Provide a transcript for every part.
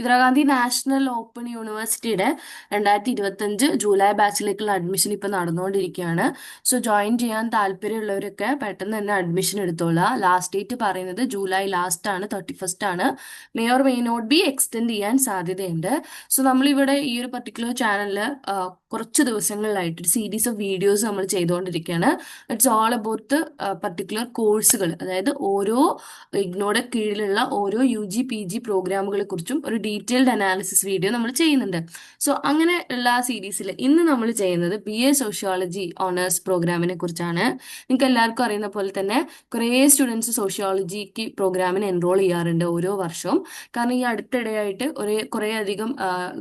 Indira Gandhi national open യൂണിവേഴ്സിറ്റിയുടെ രണ്ടായിരത്തി ഇരുപത്തഞ്ച് ജൂലൈ ബാച്ചിലേക്കുള്ള അഡ്മിഷൻ ഇപ്പം നടന്നുകൊണ്ടിരിക്കുകയാണ്. സോ ജോയിൻ ചെയ്യാൻ താല്പര്യമുള്ളവരൊക്കെ പെട്ടെന്ന് തന്നെ അഡ്മിഷൻ എടുത്തോളാം. ലാസ്റ്റ് ഡേറ്റ് പറയുന്നത് ജൂലൈ ലാസ്റ്റ് ആണ് തേർട്ടി ഫസ്റ്റ് ആണ്. May or may not be extend ചെയ്യാൻ സാധ്യതയുണ്ട്. സോ നമ്മളിവിടെ ഈ ഒരു പർട്ടിക്കുലർ ചാനലിൽ കുറച്ച് ദിവസങ്ങളിലായിട്ട് ഒരു സീരീസ് ഓഫ് വീഡിയോസ് നമ്മൾ ചെയ്തുകൊണ്ടിരിക്കുകയാണ്. ഇറ്റ്സ് ഓൾ അബൌട്ട് പർട്ടിക്കുലർ കോഴ്സുകൾ അതായത് ഓരോ ഇഗ്നോയുടെ കീഴിലുള്ള ഓരോ യു ജി പി ജി പ്രോഗ്രാമുകളെ കുറിച്ചും ഒരു ഡീറ്റെയിൽഡ് അനാലിസിസ് വീഡിയോ നമ്മൾ ചെയ്യുന്നുണ്ട്. സോ അങ്ങനെ ഉള്ള ആ സീരീസിൽ ഇന്ന് നമ്മൾ ചെയ്യുന്നത് ബി എ സോഷ്യോളജി ഓണേഴ്സ് പ്രോഗ്രാമിനെ കുറിച്ചാണ്. നിങ്ങൾക്ക് എല്ലാവർക്കും അറിയുന്ന പോലെ തന്നെ കുറേ സ്റ്റുഡൻസ് സോഷ്യോളജിക്ക് പ്രോഗ്രാമിന് എൻറോൾ ചെയ്യാറുണ്ട് ഓരോ വർഷവും. കാരണം ഈ അടുത്തിടെയായിട്ട് ഒരേ കുറേ അധികം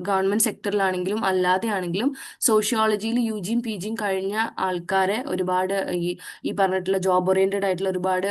ഗവൺമെന്റ് സെക്ടറിലാണെങ്കിലും അല്ലാതെ ആണെങ്കിലും സോഷ്യോളജിയിൽ യു ജിയും പി ജിയും കഴിഞ്ഞ ആൾക്കാരെ ഒരുപാട് ഈ ഈ പറഞ്ഞിട്ടുള്ള ജോബ് ഓറിയന്റഡ് ആയിട്ടുള്ള ഒരുപാട്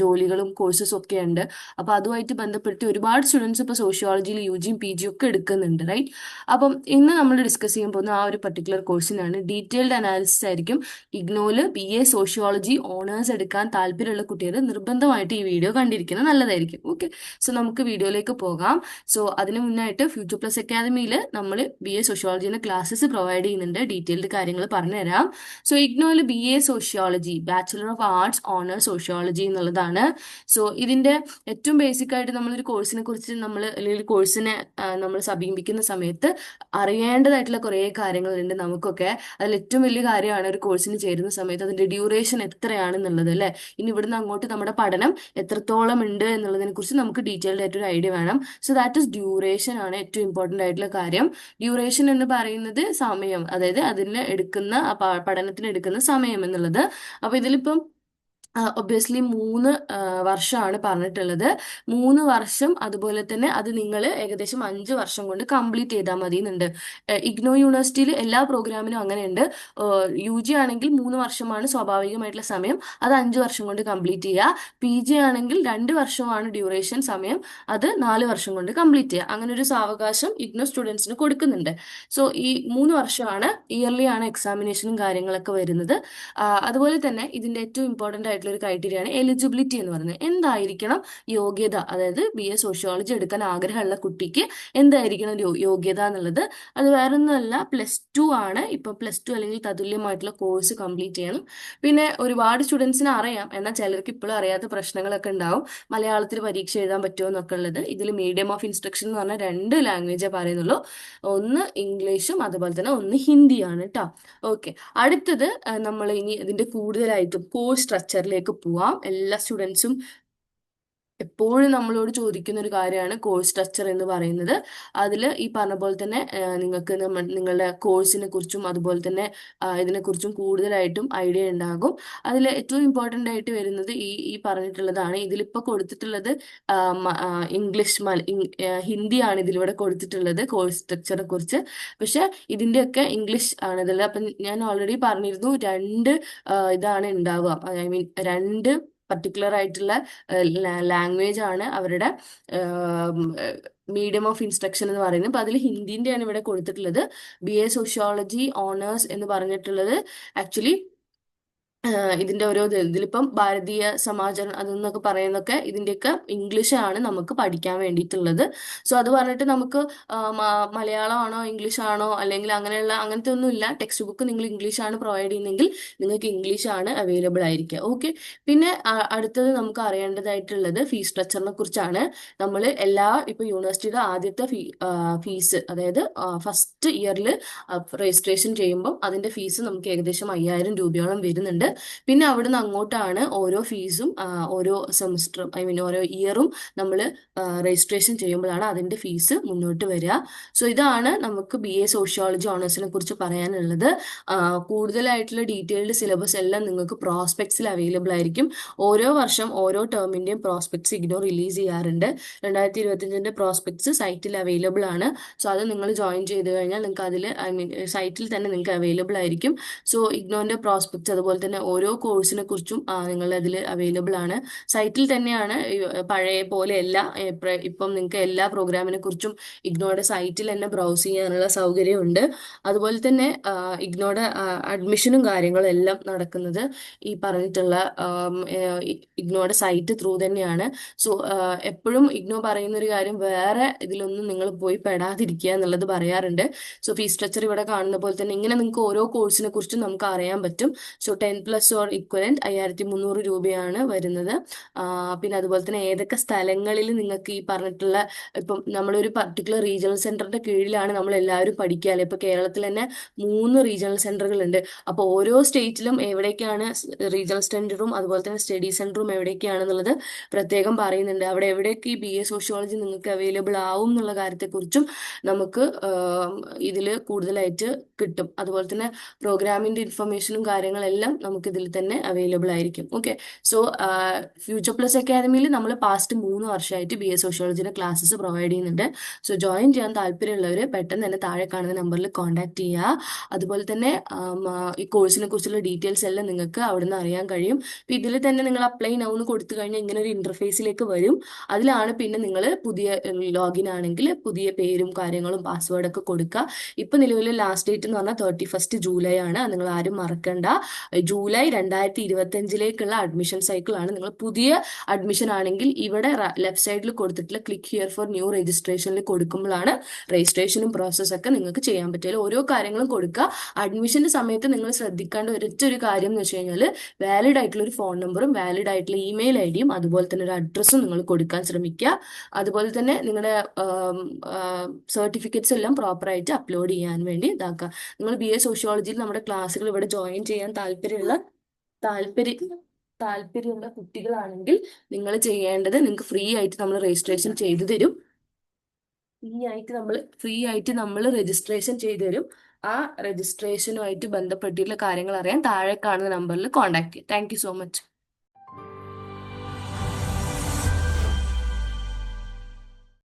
ജോലികളും കോഴ്സസും ഒക്കെ ഉണ്ട്. അപ്പോൾ അതുമായിട്ട് ബന്ധപ്പെടുത്തി ഒരുപാട് സ്റ്റുഡൻസ് ഇപ്പോൾ സോഷ്യോളജിയിൽ യു ജിയും പി ജിയും ഒക്കെ എടുക്കുന്നുണ്ട് റൈറ്റ് അപ്പം ഇന്ന് നമ്മൾ ഡിസ്കസ് ചെയ്യാൻ പോകുന്ന ആ ഒരു പർട്ടിക്കുലർ കോഴ്സിനാണ് ഡീറ്റെയിൽഡ് അനാലിസിസ് ആയിരിക്കും ഇഗ്നോൽ ബി എ സോഷ്യോളജി ഓണേഴ്സ് എടുക്കാൻ താല്പര്യമുള്ള കുട്ടികൾ നിർബന്ധമായിട്ട് ഈ വീഡിയോ കണ്ടിരിക്കുന്നത് നല്ലതായിരിക്കും. ഓക്കെ സോ നമുക്ക് വീഡിയോയിലേക്ക് പോകാം. സോ അതിന് മുന്നായിട്ട് ഫ്യൂച്ചർ പ്ലസ് അക്കാദമിയിൽ നമ്മൾ ബി എ സോഷ്യോളജിന്റെ ക്ലാസ്സസ് പ്രൊവൈഡ് ചെയ്യുന്നുണ്ട്. ഡീറ്റെയിൽഡ് കാര്യങ്ങൾ പറഞ്ഞുതരാം. So ഇഗ്നോയിൽ B A sociology bachelor of arts honour sociology എന്നുള്ളതാണ്. സോ ഇതിന്റെ ഏറ്റവും ബേസിക് ആയിട്ട് നമ്മളൊരു കോഴ്സിനെ കുറിച്ച് നമ്മൾ അല്ലെങ്കിൽ കോഴ്സിനെ നമ്മൾ സമീപിക്കുന്ന സമയത്ത് അറിയേണ്ടതായിട്ടുള്ള കുറേ കാര്യങ്ങളുണ്ട് നമുക്കൊക്കെ. അതിൽ ഏറ്റവും വലിയ കാര്യമാണ് ഒരു കോഴ്സിന് ചേരുന്ന സമയത്ത് അതിന്റെ ഡ്യൂറേഷൻ എത്രയാണെന്നുള്ളത് അല്ലേ? ഇനി ഇവിടുന്ന് അങ്ങോട്ട് നമ്മുടെ പഠനം എത്രത്തോളം ഉണ്ട് എന്നുള്ളതിനെ കുറിച്ച് നമുക്ക് ഡീറ്റെയിൽഡ് ആയിട്ടൊരു ഐഡിയ വേണം. സോ ദാറ്റ് ഇസ് ഡ്യൂറേഷൻ ആണ് ഏറ്റവും ഇമ്പോർട്ടന്റ് ആയിട്ടുള്ള കാര്യം. ഡ്യൂറേഷൻ എന്ന് പറയുന്നത് സമയം. അതായത് അതിന് എടുക്കുന്ന പഠനത്തിന് എടുക്കുന്ന സമയം എന്നുള്ളത്. അപ്പൊ ഇതിലിപ്പം ഒബ്വിയസ്ലി മൂന്ന് വർഷമാണ് പറഞ്ഞിട്ടുള്ളത്. മൂന്ന് വർഷം അതുപോലെ തന്നെ അത് നിങ്ങൾ ഏകദേശം അഞ്ച് വർഷം കൊണ്ട് കംപ്ലീറ്റ് ചെയ്താൽ മതി എന്നുണ്ട് ഇഗ്നോ യൂണിവേഴ്സിറ്റിയിൽ എല്ലാ പ്രോഗ്രാമിനും അങ്ങനെയുണ്ട്. യു ജി ആണെങ്കിൽ മൂന്ന് വർഷമാണ് സ്വാഭാവികമായിട്ടുള്ള സമയം. അത് അഞ്ച് വർഷം കൊണ്ട് കംപ്ലീറ്റ് ചെയ്യുക പി ജി ആണെങ്കിൽ രണ്ട് വർഷമാണ് ഡ്യൂറേഷൻ സമയം. അത് നാല് വർഷം കൊണ്ട് കംപ്ലീറ്റ് ചെയ്യുക അങ്ങനെ ഒരു സാവകാശം ഇഗ്നോ സ്റ്റുഡൻസിന് കൊടുക്കുന്നുണ്ട്. സോ ഈ മൂന്ന് വർഷമാണ് ഇയർലി ആണ് എക്സാമിനേഷനും കാര്യങ്ങളൊക്കെ വരുന്നത്. അതുപോലെ തന്നെ ഇതിന്റെ ഏറ്റവും ഇമ്പോർട്ടന്റ് ആയിട്ടുള്ള ഒരു ക്രൈറ്റീരിയ ആണ് എലിജിബിലിറ്റി എന്ന് പറയുന്നത്. എന്തായിരിക്കണം യോഗ്യത? അതായത് ബി എ സോഷ്യോളജി എടുക്കാൻ ആഗ്രഹമുള്ള കുട്ടിക്ക് എന്തായിരിക്കണം യോഗ്യത എന്നുള്ളത്. അത് വേറെ ഒന്നുമല്ല പ്ലസ് ടു ആണ്. ഇപ്പൊ പ്ലസ് ടു അല്ലെങ്കിൽ തതുല്യമായിട്ടുള്ള കോഴ്സ് കംപ്ലീറ്റ് ചെയ്യണം. പിന്നെ ഒരുപാട് സ്റ്റുഡൻസിന് അറിയാം. എന്നാൽ ചിലർക്ക് ഇപ്പോഴും അറിയാത്ത പ്രശ്നങ്ങളൊക്കെ ഉണ്ടാവും. മലയാളത്തിൽ പരീക്ഷ എഴുതാൻ പറ്റുമോ എന്നൊക്കെ ഉള്ളത്. ഇതിൽ മീഡിയം ഓഫ് ഇൻസ്ട്രക്ഷൻ എന്ന് പറഞ്ഞാൽ രണ്ട് ലാംഗ്വേജേ പറയുന്നുള്ളൂ. ഒന്ന് ഇംഗ്ലീഷും അതുപോലെ തന്നെ ഒന്ന് ഹിന്ദിയാണ് കേട്ടോ ഓക്കെ അടുത്തത് നമ്മൾ ഇനി ഇതിന്റെ കൂടുതലായിട്ടും കോഴ്സ് സ്ട്രക്ചറിലേക്ക് പോവാം. എല്ലാ സ്റ്റുഡൻസും എപ്പോഴും നമ്മളോട് ചോദിക്കുന്ന ഒരു കാര്യമാണ് കോഴ്സ് സ്ട്രക്ചർ എന്ന് പറയുന്നത്. അതിൽ ഈ പറഞ്ഞ പോലെ തന്നെ നിങ്ങൾക്ക് നമ്മൾ നിങ്ങളുടെ കോഴ്സിനെ കുറിച്ചും അതുപോലെ തന്നെ ഇതിനെക്കുറിച്ചും കൂടുതലായിട്ടും ഐഡിയ ഉണ്ടാകും. അതിൽ ഏറ്റവും ഇമ്പോർട്ടന്റ് ആയിട്ട് വരുന്നത് ഈ ഈ പറഞ്ഞിട്ടുള്ളതാണ്. ഇതിലിപ്പോൾ കൊടുത്തിട്ടുള്ളത് ഇംഗ്ലീഷ് മല ഹിന്ദിയാണ് ഇതിലൂടെ കൊടുത്തിട്ടുള്ളത് കോഴ്സ് സ്ട്രക്ചറെ കുറിച്ച്. പക്ഷെ ഇതിന്റെയൊക്കെ ഇംഗ്ലീഷ് ആണ് ഇതിൽ അപ്പം ഞാൻ ഓൾറെഡി പറഞ്ഞിരുന്നു രണ്ട് ഇതാണ് ഉണ്ടാവുക. ഐ മീൻ രണ്ട് പർട്ടിക്കുലർ ആയിട്ടുള്ള ലാംഗ്വേജ് ആണ് അവരുടെ മീഡിയം ഓഫ് ഇൻസ്ട്രക്ഷൻ എന്ന് പറയുന്നത്. അപ്പൊ അതിൽ ഹിന്ദിന്റെയാണ് ഇവിടെ കൊടുത്തിട്ടുള്ളത്. ബി എ സോഷ്യോളജി ഓണേഴ്സ് എന്ന് പറഞ്ഞിട്ടുള്ളത്. ആക്ച്വലി ഇതിന്റെ ഓരോ ഇത്. ഇതിലിപ്പം ഭാരതീയ സമാജം അതെന്നൊക്കെ പറയുന്നൊക്കെ ഇതിന്റെയൊക്കെ ഇംഗ്ലീഷ് ആണ് നമുക്ക് പഠിക്കാൻ വേണ്ടിയിട്ടുള്ളത്. സോ അത് പറഞ്ഞിട്ട് നമുക്ക് മലയാളമാണോ ഇംഗ്ലീഷ് ആണോ അല്ലെങ്കിൽ അങ്ങനെയുള്ള അങ്ങനത്തെ ഒന്നും ഇല്ല ടെക്സ്റ്റ് ബുക്ക് നിങ്ങൾ ഇംഗ്ലീഷ് ആണ് പ്രൊവൈഡ് ചെയ്യുന്നതെങ്കിൽ നിങ്ങൾക്ക് ഇംഗ്ലീഷ് ആണ് അവൈലബിൾ ആയിരിക്കുക. ഓക്കെ പിന്നെ അടുത്തത് നമുക്ക് അറിയേണ്ടതായിട്ടുള്ളത് ഫീസ് സ്ട്രക്ചറിനെ കുറിച്ചാണ്. നമ്മൾ എല്ലാ ഇപ്പൊ യൂണിവേഴ്സിറ്റിയുടെ ആദ്യത്തെ ഫീ ഫീസ് അതായത് ഫസ്റ്റ് ഇയറിൽ രജിസ്ട്രേഷൻ ചെയ്യുമ്പോൾ അതിന്റെ ഫീസ് നമുക്ക് ഏകദേശം അയ്യായിരം രൂപയോളം വരുന്നുണ്ട്. പിന്നെ അവിടുന്ന് അങ്ങോട്ടാണ് ഓരോ ഫീസും ഓരോ സെമിസ്റ്ററും ഐ മീൻ ഓരോ ഇയറും നമ്മൾ രജിസ്ട്രേഷൻ ചെയ്യുമ്പോഴാണ് അതിന്റെ ഫീസ് മുന്നോട്ട് വരിക. സോ ഇതാണ് നമുക്ക് ബി എ സോഷ്യോളജി ഓണേഴ്സിനെ കുറിച്ച് പറയാനുള്ളത്. കൂടുതലായിട്ടുള്ള ഡീറ്റെയിൽഡ് സിലബസ് എല്ലാം നിങ്ങൾക്ക് പ്രോസ്പെക്ട്സിൽ അവൈലബിൾ ആയിരിക്കും. ഓരോ വർഷം ഓരോ ടേമിന്റെയും പ്രോസ്പെക്ട്സ് ഇഗ്നോ റിലീസ് ചെയ്യാറുണ്ട്. രണ്ടായിരത്തി ഇരുപത്തിയഞ്ചിന്റെ പ്രോസ്പെക്ട്സ് സൈറ്റിൽ അവൈലബിൾ ആണ്. സോ അത് നിങ്ങൾ ജോയിൻ ചെയ്ത് കഴിഞ്ഞാൽ നിങ്ങൾക്ക് അതിൽ ഐ മീൻ സൈറ്റിൽ തന്നെ നിങ്ങൾക്ക് അവൈലബിൾ ആയിരിക്കും. സോ ഇഗ്നോറിന്റെ പ്രോസ്പെക്ട്സ് അതുപോലെ തന്നെ ഓരോ കോഴ്സിനെ കുറിച്ചും നിങ്ങൾ അതിൽ അവൈലബിൾ ആണ്. സൈറ്റിൽ തന്നെയാണ് പഴയ പോലെ എല്ലാ ഇപ്പം നിങ്ങൾക്ക് എല്ലാ പ്രോഗ്രാമിനെ കുറിച്ചും ഇഗ്നോയുടെ സൈറ്റിൽ തന്നെ ബ്രൗസ് ചെയ്യാനുള്ള സൗകര്യമുണ്ട്. അതുപോലെ തന്നെ ഇഗ്നോയുടെ അഡ്മിഷനും കാര്യങ്ങളും എല്ലാം നടക്കുന്നത് ഈ പറഞ്ഞിട്ടുള്ള ഇഗ്നോയുടെ സൈറ്റ് ത്രൂ തന്നെയാണ്. സോ എപ്പോഴും ഇഗ്നോ പറയുന്ന ഒരു കാര്യം വേറെ ഇതിലൊന്നും നിങ്ങൾ പോയി പെടാതിരിക്കുക എന്നുള്ളത് പറയാറുണ്ട്. സോ ഫീസ് സ്ട്രക്ചർ ഇവിടെ കാണുന്ന പോലെ തന്നെ ഇങ്ങനെ നിങ്ങൾക്ക് ഓരോ കോഴ്സിനെ കുറിച്ചും നമുക്ക് അറിയാൻ പറ്റും. So ten plus or equivalent അയ്യായിരത്തി മുന്നൂറ് രൂപയാണ് വരുന്നത്. പിന്നെ അതുപോലെ തന്നെ ഏതൊക്കെ സ്ഥലങ്ങളിൽ നിങ്ങൾക്ക് ഈ പറഞ്ഞിട്ടുള്ള ഇപ്പം നമ്മളൊരു പർട്ടിക്കുലർ റീജിയണൽ സെന്ററിന്റെ കീഴിലാണ് നമ്മൾ എല്ലാവരും പഠിക്കുക. അല്ലെ? ഇപ്പൊ കേരളത്തിൽ തന്നെ മൂന്ന് റീജിയണൽ സെന്ററുകളുണ്ട് അപ്പോൾ ഓരോ സ്റ്റേറ്റിലും എവിടേക്കാണ് റീജിയണൽ സെന്ററും അതുപോലെ തന്നെ സ്റ്റഡി സെന്ററും എവിടേക്കാണെന്നുള്ളത് പ്രത്യേകം പറയുന്നുണ്ട്. അവിടെ എവിടെയൊക്കെ ഈ ബി എ സോഷ്യോളജി നിങ്ങൾക്ക് അവൈലബിൾ ആവും എന്നുള്ള കാര്യത്തെക്കുറിച്ചും നമുക്ക് ഇതിൽ കൂടുതലായിട്ട് കിട്ടും. അതുപോലെ തന്നെ പ്രോഗ്രാമിന്റെ ഇൻഫർമേഷനും കാര്യങ്ങളെല്ലാം നമുക്ക് ഇതിൽ തന്നെ അവൈലബിൾ ആയിരിക്കും. ഓക്കെ സോ ഫ്യൂച്ചർ പ്ലസ് അക്കാദമിയിൽ നമ്മൾ പാസ്റ്റ് മൂന്ന് വർഷമായിട്ട് ബി എ സോഷ്യോളജിയുടെ ക്ലാസ്സസ് പ്രൊവൈഡ് ചെയ്യുന്നുണ്ട്. സോ ജോയിൻ ചെയ്യാൻ താല്പര്യമുള്ളവർ പെട്ടെന്ന് തന്നെ താഴെ കാണുന്ന നമ്പറിൽ കോൺടാക്ട് ചെയ്യുക അതുപോലെ തന്നെ ഈ കോഴ്സിനെ കുറിച്ചുള്ള ഡീറ്റെയിൽസ് എല്ലാം നിങ്ങൾക്ക് അവിടെ നിന്ന് അറിയാൻ കഴിയും. ഇതിൽ തന്നെ നിങ്ങൾ അപ്ലൈ നൗ എന്ന് കൊടുത്തു കഴിഞ്ഞാൽ ഇങ്ങനെ ഒരു ഇന്റർഫേസിലേക്ക് വരും. അതിലാണ് പിന്നെ നിങ്ങൾ പുതിയ ലോഗിൻ ആണെങ്കിൽ പുതിയ പേരും കാര്യങ്ങളും പാസ്വേഡൊക്കെ കൊടുക്കുക ഇപ്പം നിലവിലെ ലാസ്റ്റ് ഡേറ്റ് എന്ന് പറഞ്ഞാൽ തേർട്ടി ഫസ്റ്റ് ജൂലൈ ആണ്. നിങ്ങൾ ആരും മറക്കണ്ട. ജൂലൈ രണ്ടായിരത്തി ഇരുപത്തി അഞ്ചിലേക്കുള്ള അഡ്മിഷൻ സൈക്കിൾ ആണ്. നിങ്ങൾ പുതിയ അഡ്മിഷൻ ആണെങ്കിൽ ഇവിടെ ലെഫ്റ്റ് സൈഡിൽ കൊടുത്തിട്ടുള്ള ക്ലിക്ക് ഹിയർ ഫോർ ന്യൂ രജിസ്ട്രേഷനിൽ കൊടുക്കുമ്പോഴാണ് രജിസ്ട്രേഷനും പ്രോസസ്സൊക്കെ നിങ്ങൾക്ക് ചെയ്യാൻ പറ്റില്ല ഓരോ കാര്യങ്ങളും കൊടുക്കുക. അഡ്മിഷന്റെ സമയത്ത് നിങ്ങൾ ശ്രദ്ധിക്കേണ്ട ഒരൊറ്റ ഒരു കാര്യം എന്ന് വെച്ച് കഴിഞ്ഞാൽ വാലിഡ് ആയിട്ടുള്ള ഒരു ഫോൺ നമ്പറും വാലിഡ് ആയിട്ടുള്ള ഇമെയിൽ ഐ ഡിയും അതുപോലെ തന്നെ ഒരു അഡ്രസ്സും നിങ്ങൾ കൊടുക്കാൻ ശ്രമിക്കുക. അതുപോലെ തന്നെ നിങ്ങളുടെ സർട്ടിഫിക്കറ്റ്സ് എല്ലാം പ്രോപ്പറായിട്ട് അപ്ലോഡ് ചെയ്യാൻ വേണ്ടി ഇതാക്കുക. നിങ്ങൾ ബി എ സോഷ്യോളജിയിൽ നമ്മുടെ ക്ലാസ്സുകൾ ഇവിടെ ജോയിൻ ചെയ്യാൻ താല്പര്യമുള്ള താല്പര്യ താല്പര്യമുള്ള കുട്ടികളാണെങ്കിൽ നിങ്ങൾ ചെയ്യേണ്ടത് നിങ്ങൾക്ക് ഫ്രീ ആയിട്ട് നമ്മൾ രജിസ്ട്രേഷൻ ചെയ്തു തരും. ഫ്രീ ആയിട്ട് നമ്മൾ ഫ്രീ ആയിട്ട് നമ്മൾ രജിസ്ട്രേഷൻ ചെയ്തു തരും. ആ രജിസ്ട്രേഷനുമായിട്ട് ബന്ധപ്പെട്ടിട്ടുള്ള കാര്യങ്ങൾ അറിയാൻ താഴെ കാണുന്ന നമ്പറിൽ കോൺടാക്ട് ചെയ്യും. Thank so much